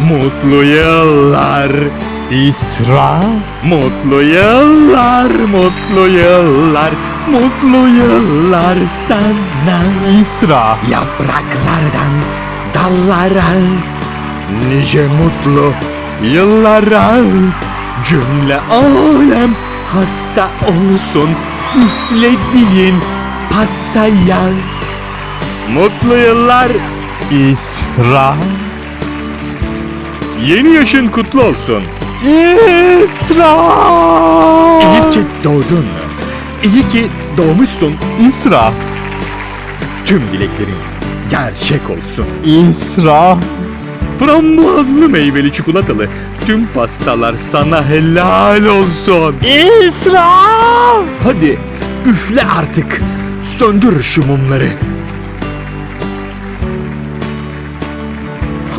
Mutlu yıllar. İsra. Mutlu yıllar Mutlu yıllar Mutlu yıllar sana. İsra. Yapraklardan dallara Nice mutlu yıllara. Cümle alem hasta olsun Üflediğin pastaya. Mutlu yıllar. İsra Yeni yaşın kutlu olsun. İsra. İyi ki doğdun. İyi ki doğmuşsun. İsra. Tüm dileklerin gerçek olsun. İsra. Frambuazlı meyveli çikolatalı tüm pastalar sana helal olsun. İsra. Hadi üfle artık. Söndür şu mumları.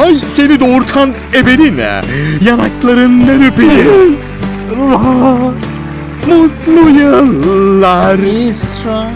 Hay seni doğurtan ebeline yanaklarından öpeyim. Mutlu yıllar. İsra.